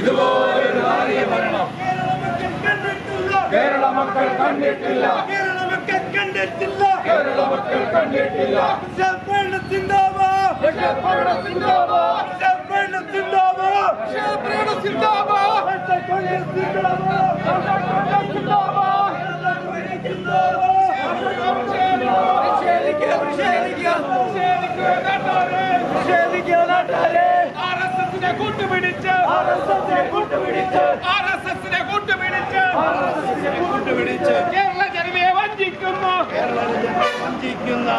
ഇതുപോലൊരു നാരിയ ഭരണം കേരള മക്കൾ കണ്ടിട്ടില്ല. കേരള മക്കൾ കണ്ടിട്ടില്ല. കേരള മക്കൾ കണ്ടിട്ടില്ല വിശാഖപട്ടണം സിന്ദാബാദ്. കൂട്ടുപിടിച്ച്. ആർ കൂട്ടുപിടിച്ച്. എസിനെ കൂട്ടുപിടിച്ച്. കൂട്ടുപിടിച്ച്. കേരള ജനതയെ വഞ്ചിക്കുന്നു. കേരള ജനതയെ വഞ്ചിക്കുന്ന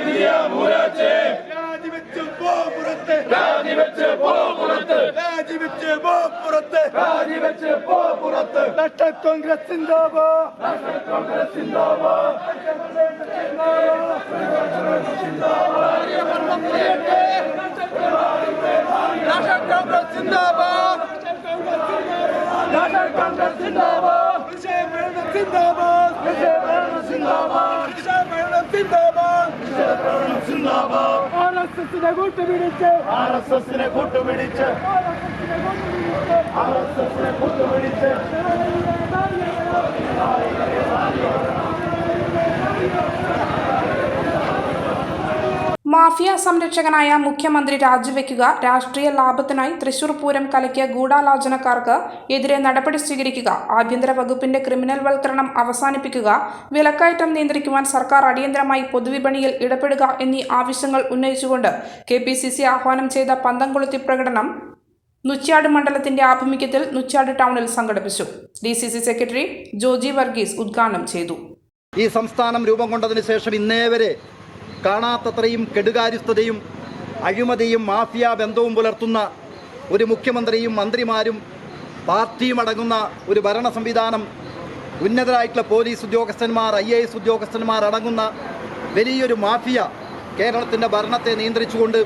വിജയ മൂരാച്ചേ. രാജിവെച്ച് പോ പുറത്ത്. രാജിവെച്ച് പോ പുറത്ത്. രാജിവെച്ച് പോ പുറത്ത്. രാജിവെച്ച് പോ പുറത്ത്. നാഷണൽ കോൺഗ്രസ് സിന്ദാബാദ് കോൺഗ്രസ് സിന്ദാബാദ് നാഷണൽ കോൺഗ്രസ് സിന്ദാബാദ് നാഷണൽ കോൺഗ്രസ് സിന്ദാബാദ് വിജയഭരണം സിന്ദാബാദ് വിജയഭരണം സിന്ദാബാദ് വിജയഭരണം സിന്ദാബാദ് വിജയഭരണം സിന്ദാബാദ് ആർഎസ്എസിനെ കൂട്ടുപിടിച്ച് ആർ എസ് എസിനെ കൂട്ടുപിടിച്ച് ആർ എസ് എസിനെ കൂട്ടുപിടിച്ച് മാഫിയ സംരക്ഷകനായ മുഖ്യമന്ത്രി രാജിവെക്കുക രാഷ്ട്രീയ ലാഭത്തിനായി തൃശൂർ പൂരം കലക്കിയ ഗൂഢാലോചനക്കാർക്ക് എതിരെ നടപടി സ്വീകരിക്കുക ആഭ്യന്തര വകുപ്പിന്റെ ക്രിമിനൽ വൽക്കരണം അവസാനിപ്പിക്കുക വിലക്കയറ്റം നിയന്ത്രിക്കുവാൻ സർക്കാർ അടിയന്തരമായി പൊതുവിപണിയിൽ ഇടപെടുക എന്നീ ആവശ്യങ്ങൾ ഉന്നയിച്ചുകൊണ്ട് കെ ആഹ്വാനം ചെയ്ത പന്തംകൊളുത്തി പ്രകടനം നുച്ചാട് മണ്ഡലത്തിന്റെ ആഭിമുഖ്യത്തിൽ നുച്ചാട് ടൗണിൽ സംഘടിപ്പിച്ചു. ഡി സെക്രട്ടറി ജോജി വർഗീസ് ഉദ്ഘാടനം ചെയ്തു. ഈ സംസ്ഥാനം രൂപം കൊണ്ടതിന് ശേഷം ഇന്നേ വരെ കാണാത്തത്രയും കെടുകാര്യസ്ഥതയും അഴിമതിയും മാഫിയ ബന്ധവും പുലർത്തുന്ന ഒരു മുഖ്യമന്ത്രിയും മന്ത്രിമാരും പാർട്ടിയും അടങ്ങുന്ന ഒരു ഭരണ സംവിധാനം ഉന്നതരായിട്ടുള്ള പോലീസ് ഉദ്യോഗസ്ഥന്മാർ ഐ എ എസ് ഉദ്യോഗസ്ഥന്മാർ അടങ്ങുന്ന വലിയൊരു മാഫിയ കേരളത്തിന്റെ ഭരണത്തെ നിയന്ത്രിച്ചുകൊണ്ട്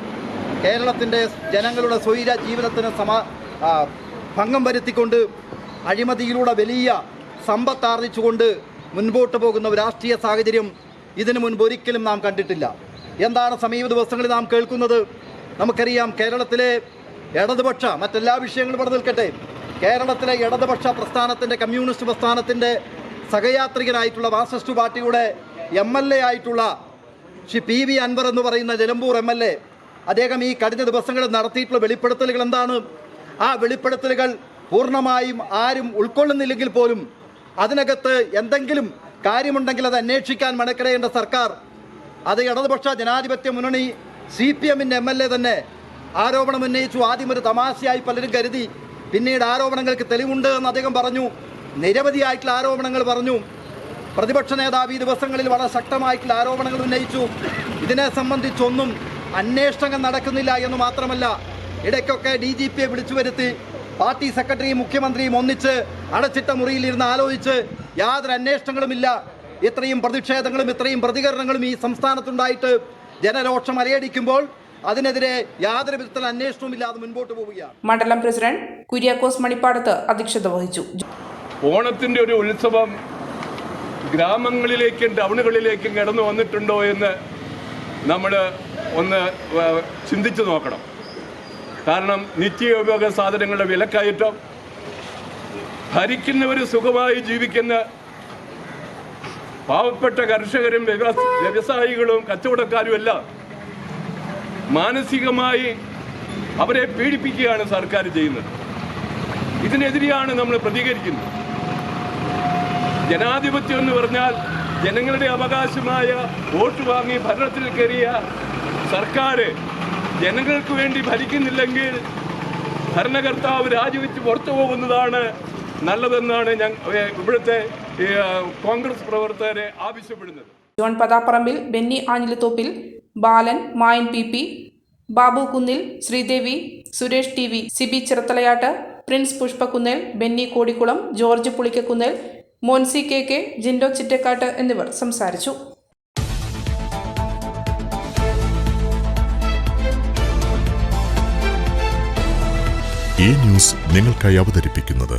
കേരളത്തിന്റെ ജനങ്ങളുടെ സ്വൈര ജീവിതത്തിന് സമാ ഭംഗം വരുത്തിക്കൊണ്ട് അഴിമതിയിലൂടെ വലിയ സമ്പത്താർജിച്ചുകൊണ്ട് മുൻപോട്ട് പോകുന്ന രാഷ്ട്രീയ സാഹചര്യം ഇതിനു മുൻപ് ഒരിക്കലും നാം കണ്ടിട്ടില്ല. എന്താണ് സമീപ ദിവസങ്ങളിൽ നാം കേൾക്കുന്നത്? നമുക്കറിയാം കേരളത്തിലെ ഇടതുപക്ഷ മറ്റെല്ലാ വിഷയങ്ങളും ഇവിടെ നിൽക്കട്ടെ. കേരളത്തിലെ ഇടതുപക്ഷ പ്രസ്ഥാനത്തിന്റെ കമ്മ്യൂണിസ്റ്റ് പ്രസ്ഥാനത്തിന്റെ സഹയാത്രികനായിട്ടുള്ള മാർക്സിസ്റ്റ് പാർട്ടിയുടെ എം എൽ എ ആയിട്ടുള്ള ശ്രീ പി വി അൻവർ എന്ന് പറയുന്ന നിലമ്പൂർ എം എൽ എ അദ്ദേഹം ഈ കഴിഞ്ഞ ദിവസങ്ങളിൽ നടത്തിയിട്ടുള്ള വെളിപ്പെടുത്തലുകൾ എന്താണ്? ആ വെളിപ്പെടുത്തലുകൾ പൂർണമായും ആരും ഉൾക്കൊള്ളുന്നില്ലെങ്കിൽ പോലും അതിനകത്ത് എന്തെങ്കിലും കാര്യമുണ്ടെങ്കിൽ അത് അന്വേഷിക്കാൻ മെനക്കെടേണ്ട സർക്കാർ. അത് ഇടതുപക്ഷ ജനാധിപത്യ മുന്നണി സി പി എമ്മിന്റെ എം എൽ എ തന്നെ ആരോപണം ഉന്നയിച്ചു. ആദ്യം ഒരു തമാശയായി പലരും കരുതി. പിന്നീട് ആരോപണങ്ങൾക്ക് തെളിവുണ്ട് എന്ന് അദ്ദേഹം പറഞ്ഞു. നിരവധിയായിട്ടുള്ള ആരോപണങ്ങൾ പറഞ്ഞു. പ്രതിപക്ഷ നേതാവ് ഈ ദിവസങ്ങളിൽ വളരെ ശക്തമായിട്ടുള്ള ആരോപണങ്ങൾ ഉന്നയിച്ചു. ഇതിനെ സംബന്ധിച്ചൊന്നും അന്വേഷണങ്ങൾ നടക്കുന്നില്ല എന്ന് മാത്രമല്ല ഇടയ്ക്കൊക്കെ ഡി ജി പിയെ വിളിച്ചു വരുത്തി പാർട്ടി സെക്രട്ടറിയും മുഖ്യമന്ത്രിയും ഒന്നിച്ച് അടച്ചിട്ട മുറിയിൽ ഇരുന്ന് ആലോചിച്ച് യാതൊരു അന്വേഷണങ്ങളുമില്ല. ഇത്രയും പ്രതിഷേധങ്ങളും ഇത്രയും പ്രതികരണങ്ങളും ഈ സംസ്ഥാനത്തുണ്ടായിട്ട് ജനരോക്ഷം അലയടിക്കുമ്പോൾ അതിനെതിരെ യാതൊരു വിധത്തിൽ അന്വേഷണവും ഇല്ലാതെ മുൻപോട്ട് പോവുകയാണ്. മണ്ഡലം പ്രസിഡന്റ് കുര്യാക്കോസ് മണിപ്പാടത്ത് അധ്യക്ഷത വഹിച്ചു. ഓണത്തിന്റെ ഒരു ഉത്സവം ഗ്രാമങ്ങളിലേക്കും ടൗണുകളിലേക്കും കടന്നു വന്നിട്ടുണ്ടോ എന്ന് നമ്മൾ ഒന്ന് ചിന്തിച്ചു നോക്കണം. കാരണം നിത്യോപയോഗ സാധനങ്ങളുടെ വിലക്കയറ്റം ഭരിക്കുന്നവർ സുഖമായി ജീവിക്കുന്ന പാവപ്പെട്ട കർഷകരും വ്യവസ- വ്യവസായികളും കച്ചവടക്കാരും എല്ലാം മാനസികമായി അവരെ പീഡിപ്പിക്കുകയാണ് സർക്കാർ ചെയ്യുന്നത്. ഇതിനെതിരെയാണ് നമ്മൾ പ്രതികരിക്കുന്നത്. ജനാധിപത്യം എന്ന് പറഞ്ഞാൽ ജനങ്ങളുടെ അവകാശമായ വോട്ട് വാങ്ങി ഭരണത്തിൽ കയറിയ സർക്കാർ ജനങ്ങൾക്ക് വേണ്ടി ഭരിക്കുന്നില്ലെങ്കിൽ ഭരണകർത്താവ് രാജിവെച്ച് പുറത്തു പോകുന്നതാണ് നല്ലതെന്നാണ് ഞാൻ ഏ, ഇവിടുത്തെ കോൺഗ്രസ് പ്രവർത്തകരെ ആവശ്യപ്പെടുന്നത്. John Pathapparambil Benny Anjilathoppil Balan Mayan P P Babu Kunnil Sreedevi Suresh T V Sibi Chirathalayattu Prince Pushpakkunnel Benny Kodikkulam George Pulikkakkunnel Moncy K K Jindo Chittakkattu എന്നിവർ സംസാരിച്ചു. ഈ ന്യൂസ് നിങ്ങൾക്കായി അവതരിപ്പിക്കുന്നത്